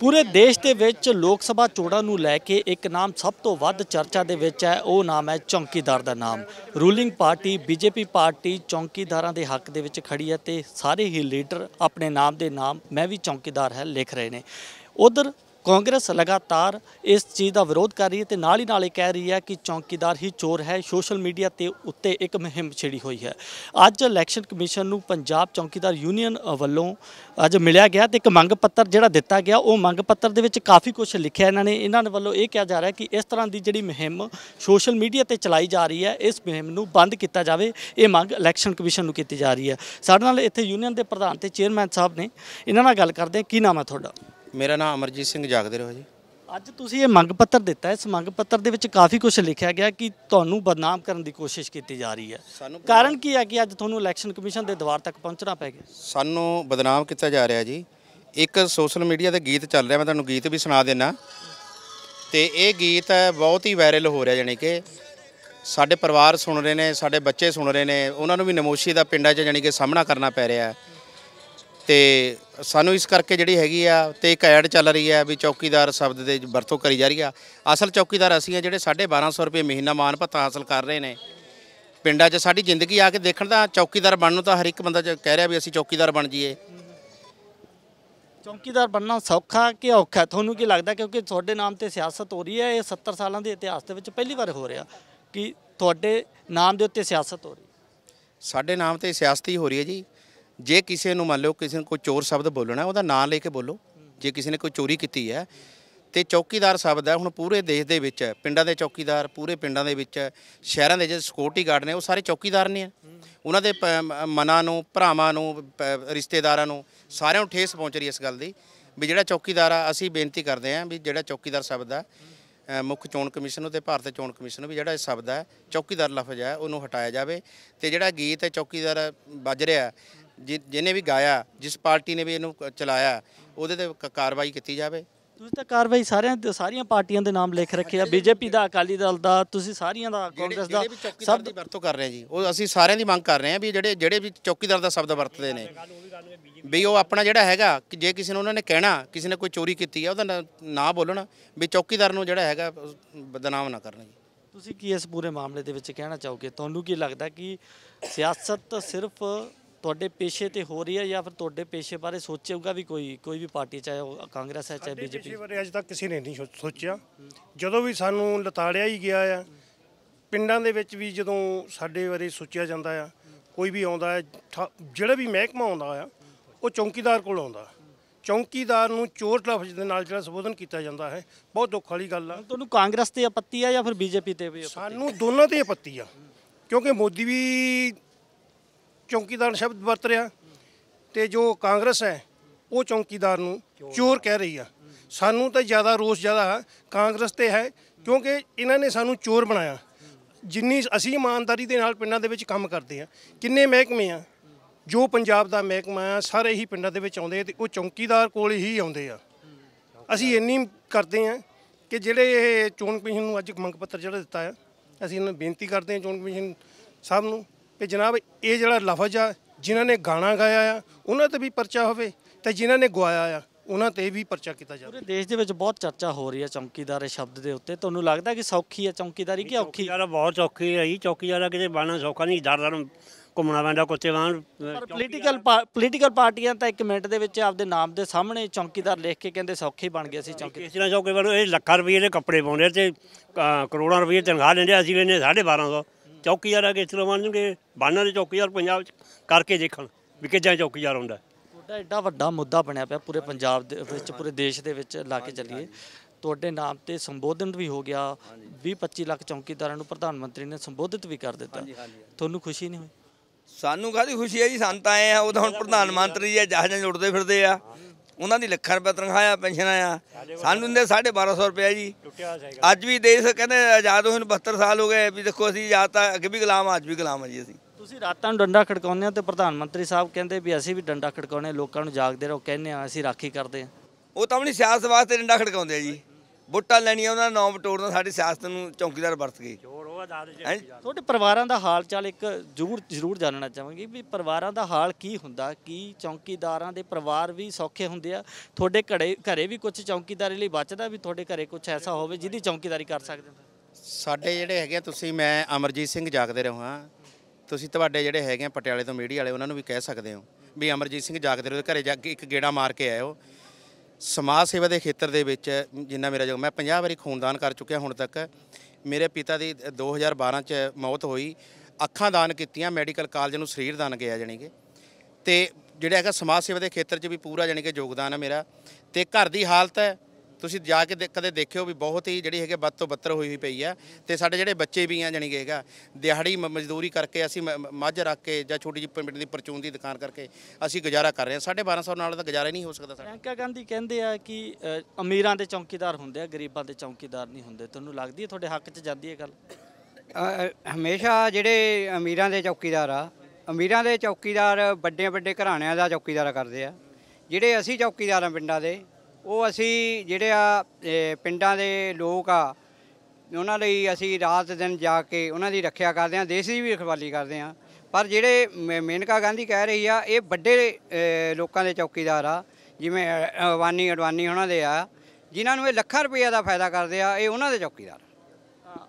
ਪੂਰੇ ਦੇਸ਼ ਦੇ ਵਿੱਚ ਲੋਕ ਸਭਾ ਚੋਣਾਂ ਨੂੰ ਲੈ ਕੇ ਇੱਕ ਨਾਮ ਸਭ ਤੋਂ ਵੱਧ ਚਰਚਾ ਦੇ ਵਿੱਚ ਹੈ, ਉਹ ਨਾਮ ਹੈ ਚੌਂਕੀਦਾਰ ਦਾ ਨਾਮ। ਰੂਲਿੰਗ ਪਾਰਟੀ, ਬੀਜੇਪੀ ਪਾਰਟੀ ਚੌਂਕੀਦਾਰਾਂ ਦੇ ਹੱਕ ਦੇ ਵਿੱਚ ਖੜੀ ਹੈ ਤੇ ਸਾਰੇ ਹੀ ਲੀਡਰ ਆਪਣੇ ਨਾਮ ਦੇ ਨਾਮ, ਮੈਂ ਵੀ ਚੌਂਕੀਦਾਰ ਹੈ, ਲਿਖ ਰਹੇ ਨੇ। ਉਧਰ ਕਾਂਗਰਸ ਲਗਾਤਾਰ ਇਸ ਚੀਜ਼ ਦਾ ਵਿਰੋਧ ਕਰ ਰਹੀ ਹੈ ਤੇ ਨਾਲ ਹੀ ਨਾਲ ਇਹ ਕਹਿ ਰਹੀ ਹੈ ਕਿ ਚੌਕੀਦਾਰ ਹੀ ਚੋਰ ਹੈ, ਸੋਸ਼ਲ ਮੀਡੀਆ ਤੇ ਉੱਤੇ ਇੱਕ ਮੁਹਿੰਮ ਛਿੜੀ ਹੋਈ ਹੈ। ਅੱਜ ਇਲੈਕਸ਼ਨ ਕਮਿਸ਼ਨ ਨੂੰ ਪੰਜਾਬ ਚੌਕੀਦਾਰ ਯੂਨੀਅਨ ਵੱਲੋਂ ਅੱਜ ਮਿਲਿਆ ਗਿਆ ਤੇ ਇੱਕ ਮੰਗ ਪੱਤਰ ਜਿਹੜਾ ਦਿੱਤਾ ਗਿਆ, ਉਹ ਮੰਗ ਪੱਤਰ ਦੇ ਵਿੱਚ ਕਾਫੀ ਕੁਝ ਲਿਖਿਆ ਇਹਨਾਂ ਨੇ। ਇਹਨਾਂ ਦੇ ਵੱਲੋਂ ਇਹ ਕਿਹਾ ਜਾ ਰਿਹਾ ਕਿ ਇਸ ਤਰ੍ਹਾਂ ਦੀ ਜਿਹੜੀ ਮੁਹਿੰਮ ਸੋਸ਼ਲ ਮੀਡੀਆ ਤੇ ਚਲਾਈ ਜਾ ਰਹੀ ਹੈ, ਇਸ ਮੁਹਿੰਮ ਨੂੰ ਬੰਦ ਕੀਤਾ ਜਾਵੇ, ਇਹ ਮੰਗ ਇਲੈਕਸ਼ਨ ਕਮਿਸ਼ਨ ਨੂੰ ਕੀਤੀ ਜਾ ਰਹੀ ਹੈ। ਸਾਡੇ ਨਾਲ ਇੱਥੇ ਯੂਨੀਅਨ ਦੇ ਪ੍ਰਧਾਨ ਤੇ ਚੇਅਰਮੈਨ ਸਾਹਿਬ ਨੇ। ਇਹਨਾਂ ਨਾਲ ਗੱਲ ਕਰਦੇ ਹਾਂ। ਕੀ ਨਾਮ ਹੈ ਤੁਹਾਡਾ? ਮੇਰਾ ਨਾਮ ਅਮਰਜੀਤ ਸਿੰਘ ਜਾਗਦੇ ਰਹੋ ਜੀ। ਅੱਜ ਤੁਸੀਂ ਇਹ ਮੰਗ ਪੱਤਰ ਦਿੱਤਾ। ਇਸ ਮੰਗ ਪੱਤਰ ਦੇ ਵਿੱਚ ਕਾਫੀ ਕੁਝ ਲਿਖਿਆ ਗਿਆ ਕਿ ਤੁਹਾਨੂੰ ਬਦਨਾਮ ਕਰਨ ਦੀ ਕੋਸ਼ਿਸ਼ ਕੀਤੀ ਜਾ ਰਹੀ ਹੈ। ਕਾਰਨ ਕੀ ਹੈ ਕਿ ਅੱਜ ਤੁਹਾਨੂੰ ਇਲੈਕਸ਼ਨ ਕਮਿਸ਼ਨ ਦੇ ਦਵਾਰ ਤੱਕ ਪਹੁੰਚਣਾ ਪੈ ਗਿਆ? ਸਾਨੂੰ ਬਦਨਾਮ ਕੀਤਾ ਜਾ ਰਿਹਾ ਜੀ। ਇੱਕ ਸੋਸ਼ਲ ਮੀਡੀਆ ਤੇ ਗੀਤ ਚੱਲ ਰਿਹਾ ਮੈਂ ਤੁਹਾਨੂੰ ਗੀਤ ਵੀ ਸੁਣਾ ਦੇਣਾ ਤੇ ਇਹ ਗੀਤ ਹੈ ਬਹੁਤ ਹੀ ਵਾਇਰਲ ਹੋ ਰਿਹਾ ਜਾਣੀ ਕਿ ਸਾਡੇ ਪਰਿਵਾਰ ਸੁਣ ਰਹੇ ਨੇ ਸਾਡੇ ਬੱਚੇ ਸੁਣ ਰਹੇ ਨੇ ਉਹਨਾਂ ਨੂੰ ਵੀ ਨਮੋਸ਼ੀ ਦਾ ਪਿੰਡਾਂ 'ਚ ਜਾਣੀ ਕਿ ਸਾਹਮਣਾ ਕਰਨਾ ਪੈ ਰਿਹਾ। ਹੈ ਤੇ ਸਾਨੂੰ ਇਸ ਕਰਕੇ ਜਿਹੜੀ ਹੈਗੀ ਆ ਤੇ ਇੱਕ ਐਡ ਚੱਲ ਰਹੀ ਹੈ ਵੀ ਚੌਕੀਦਾਰ ਸ਼ਬਦ ਦੇ ਵਰਤੋਂ ਕਰੀ ਜਾ ਰਹੀ ਆ। ਅਸਲ ਚੌਕੀਦਾਰ ਅਸੀਂ ਆ ਜਿਹੜੇ 1250 ਰੁਪਏ ਮਹੀਨਾ ਮਾਨ ਭੱਤਾ ਹਾਸਲ ਕਰ ਰਹੇ ਨੇ। ਪਿੰਡਾਂ 'ਚ ਸਾਡੀ ਜ਼ਿੰਦਗੀ ਆ ਕੇ ਦੇਖਣ ਦਾ ਚੌਕੀਦਾਰ ਬਣਨ ਨੂੰ ਤਾਂ ਹਰ ਇੱਕ ਬੰਦਾ ਕਹਿ ਰਿਹਾ ਵੀ ਅਸੀਂ ਚੌਕੀਦਾਰ ਬਣ ਜਾਈਏ। ਚੌਕੀਦਾਰ ਬਣਨਾ ਸੌਖਾ ਕਿ ਔਖਾ? ਤੁਹਾਨੂੰ ਕੀ ਲੱਗਦਾ ਕਿਉਂਕਿ ਤੁਹਾਡੇ ਨਾਮ ਤੇ ਸਿਆਸਤ ਹੋ ਰਹੀ ਹੈ ਇਹ 70 ਸਾਲਾਂ ਦੇ ਇਤਿਹਾਸ ਦੇ ਵਿੱਚ ਪਹਿਲੀ ਵਾਰ ਹੋ ਰਿਹਾ ਕਿ ਤੁਹਾਡੇ ਨਾਮ ਦੇ ਉੱਤੇ ਸਿਆਸਤ ਹੋ ਰਹੀ ਹੈ? ਸਾਡੇ ਨਾਮ ਤੇ ਸਿਆਸਤੀ ਹੋ ਰਹੀ ਹੈ ਜੀ। ਜੇ ਕਿਸੇ ਨੂੰ ਮੰਨ ਲਓ ਕਿਸੇ ਨੂੰ ਕੋਈ ਚੋਰ ਸ਼ਬਦ ਬੋਲਣਾ, ਉਹਦਾ ਨਾਂ ਲੈ ਕੇ ਬੋਲੋ। ਜੇ ਕਿਸੇ ਨੇ ਕੋਈ ਚੋਰੀ ਕੀਤੀ ਹੈ, ਤੇ ਚੌਕੀਦਾਰ ਸ਼ਬਦ ਹੈ, ਹੁਣ ਪੂਰੇ ਦੇਸ਼ ਦੇ ਵਿੱਚ ਪਿੰਡਾਂ ਦੇ ਚੌਕੀਦਾਰ, ਪੂਰੇ ਪਿੰਡਾਂ ਦੇ ਵਿੱਚ ਸ਼ਹਿਰਾਂ ਦੇ ਜਿਹੜੇ ਸਿਕਿਉਰਿਟੀ ਗਾਰਡ ਨੇ, ਉਹ ਸਾਰੇ ਚੌਕੀਦਾਰ ਨੇ ਉਹਨਾਂ ਦੇ ਪ- ਮਨਾਂ ਨੂੰ, ਭਰਾਵਾਂ ਨੂੰ, ਪ- ਰਿਸ਼ਤੇਦਾਰਾਂ ਨੂੰ ਸਾਰਿਆਂ ਨੂੰ ਠੇਸ ਪਹੁੰਚ ਰਹੀ ਹੈ ਇਸ ਗੱਲ ਦੀ, ਵੀ ਜਿਹੜਾ ਚੌਕੀਦਾਰ ਆ, ਅਸੀਂ ਬੇਨਤੀ ਕਰਦੇ ਹਾਂ ਵੀ ਜਿਹੜਾ ਚੌਕੀਦਾਰ ਸ਼ਬਦ ਆ ਮੁੱਖ ਚੋਣ ਕਮਿਸ਼ਨ ਨੂੰ ਤੇ ਭਾਰਤ ਚੋਣ ਕਮਿਸ਼ਨ ਨੂੰ ਵੀ ਜਿਹੜਾ ਇਹ ਸ਼ਬਦ ਹੈ, ਚੌਕੀਦਾਰ ਲਫ਼ਜ਼ ਹੈ, ਉਹਨੂੰ ਹਟਾਇਆ ਜਾਵੇ। ਤੇ ਜਿਹੜਾ ਗੀਤ ਹੈ, ਚੌਕੀਦਾਰ ਵੱਜ ਰਿਹਾ ਜਿਹਨੇ ਵੀ ਗਾਇਆ ਜਿਸ ਪਾਰਟੀ ਨੇ ਵੀ ਇਹਨੂੰ ਚਲਾਇਆ ਉਹਦੇ ਤੇ ਕ- ਕਾਰਵਾਈ ਕੀਤੀ ਜਾਵੇ। ਤੁਸੀਂ ਤਾਂ ਕਾਰਵਾਈ ਸਾਰਿਆਂ ਦੇ ਸਾਰੀਆਂ ਪਾਰਟੀਆਂ ਦੇ ਨਾਮ ਲਿਖ ਰੱਖੇ ਆ। ਬੀਜੇਪੀ ਦਾ ਅਕਾਲੀ ਦਲ ਦਾ ਤੁਸੀਂ ਸਾਰੀਆਂ ਦਾ ਕਾਂਗਰਸ ਦਾ ਜਿਹੜੇ ਵੀ ਚੌਕੀਦਾਰ ਸਭ ਦੀ ਵਰਤੋਂ ਕਰ ਰਹੇ ਜੀ ਉਹ ਅਸੀਂ ਸਾਰਿਆਂ ਦੀ ਮੰਗ ਕਰ ਰਹੇ ਹਾਂ ਵੀ ਜਿਹੜੇ ਜਿਹੜੇ ਵੀ ਚੌਕੀਦਾਰ ਦਾ ਸ਼ਬਦ ਵਰਤਦੇ ਨੇ ਵੀ ਉਹ ਆਪਣਾ ਜਿਹੜਾ ਹੈਗਾ ਕਿ ਜੇ ਕਿਸੇ ਨੂੰ ਉਹਨਾਂ ਨੇ ਕਹਿਣਾ ਕਿਸੇ ਨੇ ਕੋਈ ਚੋਰੀ ਕੀਤੀ ਹੈ ਉਹਦਾ ਨਾਂ- ਨਾਂ ਬੋਲਣ ਵੀ ਚੌਕੀਦਾਰ ਨੂੰ ਜਿਹੜਾ ਹੈਗਾ ਬਦਨਾਮ ਨਾ ਕਰਨ ਜੀ। ਤੁਸੀਂ ਕੀ ਇਸ ਪੂਰੇ ਮਾਮਲੇ ਦੇ ਵਿੱਚ ਕਹਿਣਾ ਚਾਹੋਗੇ? ਤੁਹਾਨੂੰ ਕੀ ਲੱਗਦਾ ਕਿ ਸਿਆਸਤ ਸਿਰਫ ਤੁਹਾਡੇ ਪੇਸ਼ੇ ਤੇ ਹੋ ਰਹੀ ਹੈ ਜਾਂ ਫਿਰ ਤੁਹਾਡੇ ਪੇਸ਼ੇ ਬਾਰੇ ਸੋਚੇਗਾ ਵੀ ਕੋਈ ਕੋਈ ਵੀ ਪਾਰਟੀ ਚਾਹੇ ਉਹ ਕਾਂਗਰਸ ਹੈ ਚਾਹੇ ਬੀਜੇਪੀ? ਪਿਛੇ ਬਾਰੇ ਅੱਜ ਤੱਕ ਕਿਸੇ ਨੇ ਨਹੀਂ ਸੋ- ਸੋਚਿਆ। ਜਦੋਂ ਵੀ ਸਾਨੂੰ ਲਤਾੜਿਆ ਹੀ ਗਿਆ ਆ ਪਿੰਡਾਂ ਦੇ ਵਿੱਚ ਵੀ ਜਦੋਂ ਸਾਡੇ ਬਾਰੇ ਸੋਚਿਆ ਜਾਂਦਾ ਆ ਕੋਈ ਵੀ ਆਉਂਦਾ ਹੈ ਠਾ- ਜਿਹੜਾ ਵੀ ਮਹਿਕਮਾ ਆਉਂਦਾ ਆ ਉਹ ਚੌਕੀਦਾਰ ਕੋਲ ਆਉਂਦਾ। ਚੌਕੀਦਾਰ ਨੂੰ ਚੋਰ ਲਫ਼ਜ਼ ਦੇ ਨਾਲ ਜਿਹੜਾ ਸੰਬੋਧਨ ਕੀਤਾ ਜਾਂਦਾ ਹੈ ਬਹੁਤ ਦੁੱਖ ਵਾਲੀ ਗੱਲ ਆ। ਤੁਹਾਨੂੰ ਕਾਂਗਰਸ ਤੇ ਆਪੱਤੀ ਹੈ ਜਾਂ ਫਿਰ ਬੀਜੇਪੀ ਤੇ ਵੀ ਆਪੱਤੀ? ਸਾਨੂੰ ਦੋਨਾਂ ਤੇ ਆਪੱਤੀ ਆ ਕਿਉਂਕਿ ਮੋਦੀ ਵੀ ਚੌਕੀਦਾਰ ਸ਼ਬਦ ਵਰਤ ਰਿਹਾ ਤੇ ਜੋ ਕਾਂਗਰਸ ਹੈ, ਉਹ ਚੌਕੀਦਾਰ ਨੂੰ ਚੋਰ ਕਹਿ ਰਹੀ ਆ। ਸਾਨੂੰ ਤਾਂ ਜ਼ਿਆਦਾ ਰੋਸ ਜ਼ਿਆਦਾ ਕਾਂਗਰਸ ਤੇ ਹੈ, ਕਿਉਂਕਿ ਇਹਨਾਂ ਨੇ ਸਾਨੂੰ ਚੋਰ ਬਣਾਇਆ। ਜਿੰਨੀ ਅਸੀਂ ਇਮਾਨਦਾਰੀ ਦੇ ਨਾਲ ਪਿੰਡਾਂ ਦੇ ਵਿੱਚ ਕੰਮ ਕਰਦੇ ਆ, ਕਿੰਨੇ ਮਹਿਕਮੇ ਆ, ਜੋ ਪੰਜਾਬ ਦਾ ਮਹਿਕਮਾ ਆ, ਸਾਰੇ ਹੀ ਪਿੰਡਾਂ ਦੇ ਵਿੱਚ ਆਉਂਦੇ ਤੇ ਉਹ ਚੌਕੀਦਾਰ ਕੋਲ ਹੀ ਆਉਂਦੇ ਆ। ਅਸੀਂ ਇੰਨੀ ਕਰਦੇ ਆ ਕਿ ਜਿਹੜੇ ਇਹ ਚੋਣ ਕਮਿਸ਼ਨ ਨੂੰ ਅੱਜ ਮੰਗ ਪੱਤਰ ਜਿਹੜਾ ਦਿੱਤਾ ਆ, ਅਸੀਂ ਇਹਨਾਂ ਨੂੰ ਬੇਨਤੀ ਕਰਦੇ ਹਾਂ ਚੋਣ ਕਮਿਸ਼ਨ ਸਾਹਿਬ ਨੂੰ ਕਿ ਜਨਾਬ ਇਹ ਜਿਹੜਾ ਲਫ਼ਜ਼ ਆ ਜਿਨ੍ਹਾਂ ਨੇ ਗਾਣਾ ਗਾਇਆ ਆ ਉਹਨਾਂ ਤੇ ਵੀ ਪਰਚਾ ਹੋਵੇ ਤੇ ਜਿਨ੍ਹਾਂ ਨੇ ਗਵਾਇਆ ਆ ਉਹਨਾਂ ਤੇ ਵੀ ਪਰਚਾ ਕੀਤਾ ਜਾਵੇ। ਪੂਰੇ ਦੇਸ਼ ਦੇ ਵਿੱਚ ਬਹੁਤ ਚਰਚਾ ਹੋ ਰਹੀ ਹੈ ਚੌਕੀਦਾਰ ਸ਼ਬਦ ਦੇ ਉੱਤੇ। ਤੁਹਾਨੂੰ ਲੱਗਦਾ ਕਿ ਸੌਖੀ ਹੈ ਚੌਕੀਦਾਰੀ ਕਿ ਔਖੀ? ਚੌਕੀਦਾਰ ਬਹੁਤ ਔਖੀ ਹੈ ਜੀ। ਚੌਕੀਦਾਰ ਕਿਤੇ ਬਾਣਾ ਸੌਖਾ ਨਹੀਂ ਦਰ ਦਰ ਘੁੰਮਣਾ ਪੈਂਦਾ ਕੁੱਤੇ ਵਾਂਗ ਪਰ ਪੋਲੀਟੀਕਲ ਪੋਲੀਟੀਕਲ ਪਾਰਟੀਆਂ ਤਾਂ ਇੱਕ ਮਿੰਟ ਦੇ ਵਿੱਚ ਆਪਦੇ ਨਾਮ ਦੇ ਸਾਹਮਣੇ ਚੌਕੀਦਾਰ ਲਿਖ ਕੇ ਕਹਿੰਦੇ ਸੌਖੇ ਬਣ ਗਏ ਸੀ ਚੌਕੀ ਇਸ ਤਰ੍ਹਾਂ ਚੌਕੀਦਾਰ ਇਹ ਲੱਖਾਂ ਰੁਪਏ ਦੇ ਕੱਪੜੇ ਪਾਉਂਦੇ ਤੇ ਕਰੋੜਾਂ ਰੁਪਏ ਤਨਖਾਹ ਲੈਂਦੇ ਅਸੀਂ ਲੈਂਦੇ 1250 ਚੌਕੀਦਾਰ ਆ ਕੇ ਇਸ ਤਰ੍ਹਾਂ ਬਣਨਗੇ ਬਾਣਾ ਦੇ ਚੌਕੀਦਾਰ ਪੰਜਾਬ 'ਚ ਕਰਕੇ ਦੇਖਣ ਵੀ ਕਿੱਦਾਂ ਚੌਕੀਦਾਰ ਹੁੰਦਾ। ਤੁਹਾਡਾ ਐਡਾ ਵੱਡਾ ਮੁੱਦਾ ਬਣਿਆ ਪਿਆ ਪੂਰੇ ਪੰਜਾਬ ਦੇ ਵਿੱਚ ਪੂਰੇ ਦੇਸ਼ ਦੇ ਵਿੱਚ ਲਾ ਕੇ ਚੱਲੀਏ। ਤੁਹਾਡੇ ਨਾਮ ਤੇ ਸੰਬੋਧਨ ਵੀ ਹੋ ਗਿਆ 20 25 ਲੱਖ ਚੌਕੀਦਾਰਾਂ ਨੂੰ ਪ੍ਰਧਾਨ ਮੰਤਰੀ ਨੇ ਸੰਬੋਧਿਤ ਵੀ ਕਰ ਦਿੱਤਾ। ਤੁਹਾਨੂੰ ਖੁਸ਼ੀ ਨਹੀਂ ਹੋਈ? ਸਾਨੂੰ ਕਾਹਦੀ ਖੁਸ਼ੀ ਹੈ ਜੀ? ਸਾਨੂੰ ਤਾਂ ਆਏ ਆ ਉਹ ਤਾਂ ਹੁਣ ਪ੍ਰਧਾਨ ਮੰਤਰੀ ਆ ਜਹਾਜ਼ਾਂ 'ਚ ਉੱਡਦੇ ਫਿਰਦੇ ਆ। ਉਹਨਾਂ ਦੀ ਲੱਖਾਂ ਰੁਪਏ ਤਨਖਾਹ ਆ ਪੈਨਸ਼ਨਾਂ ਆ ਸਾਨੂੰ ਦਿੰਦੇ 1250 ਰੁਪਏ ਜੀ। ਅੱਜ ਵੀ ਦੇਸ਼ ਕਹਿੰਦੇ ਆਜ਼ਾਦ ਹੋਏ ਨੂੰ 72 ਸਾਲ ਹੋ ਗਏ ਵੀ ਦੇਖੋ ਅਸੀਂ ਆਜ਼ਾਦ ਤਾਂ ਅੱਗੇ ਵੀ ਗੁਲਾਮ ਆ, ਅੱਜ ਵੀ ਗੁਲਾਮ ਆ ਜੀ ਅਸੀਂ। ਤੁਸੀਂ ਰਾਤਾਂ ਨੂੰ ਡੰਡਾ ਖੜਕਾਉਂਦੇ ਹੋ ਤੇ ਪ੍ਰਧਾਨ ਮੰਤਰੀ ਸਾਹਿਬ ਕਹਿੰਦੇ ਵੀ ਅਸੀਂ ਵੀ ਡੰਡਾ ਖੜਕਾਉਣੇ ਲੋਕਾਂ ਨੂੰ ਜਾਗਦੇ ਰਹੋ ਕਹਿੰਦੇ ਆ ਅਸੀਂ ਰਾਖੀ ਕਰਦੇ ਆ ਉਹ ਤਾਂ ਆਪਣੀ ਸਿਆਸਤ ਵਾਸਤੇ ਡੰਡਾ ਖੜਕਾਉਂਦੇ ਆ ਜੀ। ਵੋਟਾਂ ਲੈਣੀਆਂ ਉਹਨਾਂ ਦਾ ਨਾਮ ਵਟੋੜਨਾ ਸਾਡੀ ਸਿਆਸਤ ਨੂੰ ਚੌਕੀਦਾਰ ਵਰਤ ਉਹ ਹੈਂ? ਤੁਹਾਡੇ ਪਰਿਵਾਰਾਂ ਦਾ ਹਾਲ ਚਾਲ ਇੱਕ ਜ਼ਰੂਰ ਜ਼ਰੂਰ ਜਾਣਨਾ ਚਾਹਾਂਗੇ ਵੀ ਪਰਿਵਾਰਾਂ ਦਾ ਹਾਲ ਕੀ ਹੁੰਦਾ ਕੀ ਚੌਂਕੀਦਾਰਾਂ ਦੇ ਪਰਿਵਾਰ ਵੀ ਸੌਖੇ ਹੁੰਦੇ ਆ? ਤੁਹਾਡੇ ਘੜੇ ਘਰੇ ਵੀ ਕੁਝ ਚੌਂਕੀਦਾਰੀ ਲਈ ਬਚਦਾ ਵੀ ਤੁਹਾਡੇ ਘਰੇ ਕੁਝ ਐਸਾ ਹੋਵੇ ਜਿਹਦੀ ਚੌਂਕੀਦਾਰੀ ਕਰ ਸਕਦੇ ਹੋ? ਸਾਡੇ ਜਿਹੜੇ ਹੈਗੇ ਆ, ਤੁਸੀਂ ਮੈਂ ਅਮਰਜੀਤ ਸਿੰਘ ਜਾਗਦੇ ਰਹੋ ਹਾਂ। ਤੁਸੀਂ ਤੁਹਾਡੇ ਜਿਹੜੇ ਹੈਗੇ ਆ ਪਟਿਆਲੇ ਤੋਂ ਮੀਡੀਆ ਵਾਲੇ ਉਹਨਾਂ ਨੂੰ ਵੀ ਕਹਿ ਸਕਦੇ ਹੋ ਵੀ ਅਮਰਜੀਤ ਸਿੰਘ ਜਾਗਦੇ ਰਹੋ ਘਰੇ ਜਾ ਕੇ ਇੱਕ ਗੇੜਾ ਮਾਰ ਕੇ ਆਇਓ। ਸਮਾਜ ਸੇਵਾ ਦੇ ਖੇਤਰ ਦੇ ਵਿੱਚ ਜਿੰਨਾ ਮੇਰਾ ਜੋ ਮੈਂ 50 ਵਾਰੀ ਖੂਨਦਾਨ ਕਰ ਚੁੱਕਿਆ ਹੁਣ ਤੱਕ। ਮੇਰੇ ਪਿਤਾ ਦੀ 2012 ਚ ਮੌਤ ਹੋਈ। ਅੱਖਾਂ ਦਾਨ ਕੀਤੀਆਂ, ਮੈਡੀਕਲ ਕਾਲਜ ਨੂੰ ਸਰੀਰ ਦਾਨ ਗਿਆ ਜਾਣੀ ਕਿ। ਤੇ ਜਿਹੜਾ ਹੈਗਾ ਸਮਾਜ ਸੇਵਾ ਦੇ ਖੇਤਰ 'ਚ ਵੀ ਪੂਰਾ ਜਾਣੀ ਕਿ ਯੋਗਦਾਨ ਹੈ ਮੇਰਾ। ਤੇ ਘਰ ਦੀ ਹਾਲਤ ਹੈ ਤੁਸੀਂ ਜਾ ਕੇ ਦੇ- ਕਦੇ ਦੇਖਿਓ ਵੀ ਬਹੁਤ ਹੀ ਜਿਹੜੀ ਹੈਗੇ ਵੱਧ ਤੋਂ ਬੱਤਰ ਹੋਈ ਹੋਈ ਪਈ ਆ। ਤੇ ਸਾਡੇ ਜਿਹੜੇ ਬੱਚੇ ਵੀ ਆ ਜਾਣੀ ਕਿ ਹੈਗਾ ਦਿਹਾੜੀ ਮ- ਮਜ਼ਦੂਰੀ ਕਰਕੇ ਅਸੀਂ ਮੱਝ ਰੱਖ ਕੇ ਜਾਂ ਛੋਟੀ ਜਿਹੀ ਪਿੰਡ ਦੀ ਪਰਚੂਨ ਦੀ ਦੁਕਾਨ ਕਰਕੇ ਅਸੀਂ ਗੁਜ਼ਾਰਾ ਕਰ ਰਹੇ ਹਾਂ। 1250 ਨਾਲ ਤਾਂ ਗੁਜ਼ਾਰਾ ਹੀ ਨਹੀਂ ਹੋ ਸਕਦਾ ਸਾਡਾ। ਪ੍ਰਿਯੰਕਾ ਗਾਂਧੀ ਕਹਿੰਦੇ ਆ ਕਿ ਅਮੀਰਾਂ ਦੇ ਚੌਂਕੀਦਾਰ ਹੁੰਦੇ ਆ ਗਰੀਬਾਂ ਦੇ ਚੌਂਕੀਦਾਰ ਨਹੀਂ ਹੁੰਦੇ। ਤੁਹਾਨੂੰ ਲੱਗਦੀ ਹੈ ਤੁਹਾਡੇ ਹੱਕ 'ਚ ਜਾਂਦੀ ਹੈ ਗੱਲ? ਹਮੇਸ਼ਾ ਜਿਹੜੇ ਅਮੀਰਾਂ ਦੇ ਚੌਕੀਦਾਰ ਆ ਅਮੀਰਾਂ ਦੇ ਚੌਕੀਦਾਰ ਵੱਡੇ ਵੱਡੇ ਘਰਾਣਿਆਂ ਦਾ ਚੌਕੀਦਾਰ ਕਰਦੇ ਆ। ਜਿਹੜੇ ਅਸੀਂ ਚੌਕੀਦਾਰ ਆ ਪਿੰਡਾਂ ਦੇ ਉਹ ਅਸੀਂ ਜਿਹੜੇ ਆ ਪਿੰਡਾਂ ਦੇ ਲੋਕ ਆ, ਉਹਨਾਂ ਲਈ ਅਸੀਂ ਰਾਤ ਦਿਨ ਜਾ ਕੇ ਉਹਨਾਂ ਦੀ ਰੱਖਿਆ ਕਰਦੇ ਹਾਂ, ਦੇਸ਼ ਦੀ ਵੀ ਰਖਵਾਲੀ ਕਰਦੇ ਹਾਂ। ਪਰ ਜਿਹੜੇ ਮੇ- ਮੇਨਕਾ ਗਾਂਧੀ ਕਹਿ ਰਹੀ ਆ, ਇਹ ਵੱਡੇ ਲੋਕਾਂ ਦੇ ਚੌਕੀਦਾਰ ਆ, ਜਿਵੇਂ ਅਵਾਨੀ ਅਡਵਾਨੀ ਉਹਨਾਂ ਦੇ ਆ, ਜਿਨ੍ਹਾਂ ਨੂੰ ਇਹ ਲੱਖਾਂ ਰੁਪਈਆ ਦਾ ਫਾਇਦਾ ਕਰਦੇ ਆ, ਇਹ ਉਹਨਾਂ ਦੇ ਚੌਕੀਦਾਰ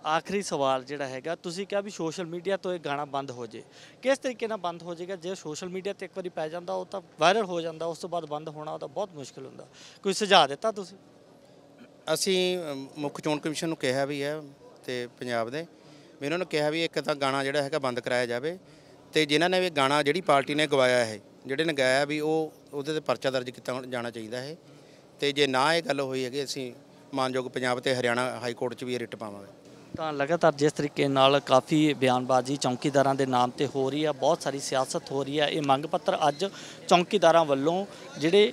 ਆਖਰੀ ਸਵਾਲ ਜਿਹੜਾ ਹੈਗਾ, ਤੁਸੀਂ ਕਿਹਾ ਵੀ ਸੋਸ਼ਲ ਮੀਡੀਆ ਤੋਂ ਇਹ ਗਾਣਾ ਬੰਦ ਹੋ ਜੇ। ਕਿਸ ਤਰੀਕੇ ਨਾਲ ਬੰਦ ਹੋ ਜਾਏਗਾ ਜੇ ਸੋਸ਼ਲ ਮੀਡੀਆ ਤੇ ਇੱਕ ਵਾਰੀ ਪੈ ਜਾਂਦਾ, ਉਹ ਤਾਂ ਵਾਇਰਲ ਹੋ ਜਾਂਦਾ, ਉਸ ਤੋਂ ਬਾਅਦ ਬੰਦ ਹੋਣਾ, ਉਹ ਬਹੁਤ ਮੁਸ਼ਕਲ ਹੁੰਦਾ। ਕੋਈ ਸੁਝਾਅ ਦਿੱਤਾ ਤੁਸੀਂ? ਅਸੀਂ ਮੁੱਖ ਚੋਣ ਕਮਿਸ਼ਨ ਨੂੰ ਕਿਹਾ ਵੀ ਹੈ, ਤੇ ਪੰਜਾਬ ਦੇ, ਵੀ ਉਹਨਾਂ ਨੂੰ ਕਿਹਾ ਵੀ ਇੱਕ ਤਾਂ ਗਾਣਾ ਜਿਹੜਾ ਹੈਗਾ ਬੰਦ ਕਰਾਇਆ ਜਾਵੇ, ਤੇ ਜਿਨ੍ਹਾਂ ਨੇ ਵੀ ਗਾਣਾ ਜਿਹੜੀ ਪਾਰਟੀ ਨੇ ਗਵਾਇਆ ਹੈ, ਜਿਹੜੇ ਨੇ ਗਾਇਆ ਵੀ ਉਹ, ਉਹਦੇ ਤੇ ਪਰਚਾ ਦਰਜ ਕੀਤਾ ਜਾਣਾ ਚਾਹੀਦਾ ਹੈ। ਤੇ ਜੇ ਨਾ ਇਹ ਗੱਲ ਹੋਈ ਹੈਗੀ, ਅਸੀਂ ਮਾਨਯੋਗ ਪੰਜਾਬ ਤੇ ਹਰਿਆਣਾ ਹਾਈ ਕੋਰਟ 'ਚ ਵੀ ਇਹ ਰਿਟ ਪਾਵਾਂਗੇ। ਤਾਂ ਲਗਾਤਾਰ ਜਿਸ ਤਰੀਕੇ ਨਾਲ ਕਾਫੀ ਬਿਆਨਬਾਜ਼ੀ ਚੌਕੀਦਾਰਾਂ ਦੇ ਨਾਮ ਤੇ ਹੋ ਰਹੀ ਆ, ਬਹੁਤ ਸਾਰੀ ਸਿਆਸਤ ਹੋ ਰਹੀ ਆ, ਇਹ ਮੰਗ ਪੱਤਰ ਅੱਜ ਚੌਕੀਦਾਰਾਂ ਵੱਲੋਂ ਜਿਹੜੇ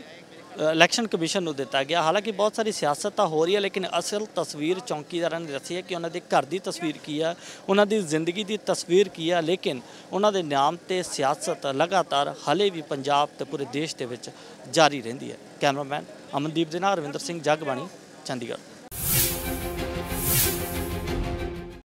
ਇਲੈਕਸ਼ਨ ਕਮਿਸ਼ਨ ਨੂੰ ਦਿੱਤਾ ਗਿਆ। ਹਾਲਾਂਕਿ ਬਹੁਤ ਸਾਰੀ ਸਿਆਸਤ ਤਾਂ ਹੋ ਰਹੀ ਹੈ ਲੇਕਿਨ ਅਸਲ ਤਸਵੀਰ ਚੌਂਕੀਦਾਰਾਂ ਨੇ ਦੱਸੀ ਹੈ ਕਿ ਉਹਨਾਂ ਦੇ ਘਰ ਦੀ ਤਸਵੀਰ ਕੀ ਆ, ਉਹਨਾਂ ਦੀ ਜ਼ਿੰਦਗੀ ਦੀ ਤਸਵੀਰ ਕੀ ਆ, ਲੇਕਿਨ ਉਹਨਾਂ ਦੇ ਨਾਮ ਤੇ ਸਿਆਸਤ ਲਗਾਤਾਰ ਹਲੇ ਵੀ ਪੰਜਾਬ ਤੇ ਪੂਰੇ ਦੇਸ਼ ਦੇ ਵਿੱਚ ਜਾਰੀ ਰਹਿੰਦੀ ਹੈ। ਕੈਮਰਾਮੈਨ ਅਮਨਦੀਪ ਦੇ ਨਾਲ ਰਵਿੰਦਰ ਸਿੰਘ ਜਗਬਾਣੀ, ਚੰਡੀਗੜ੍ਹ।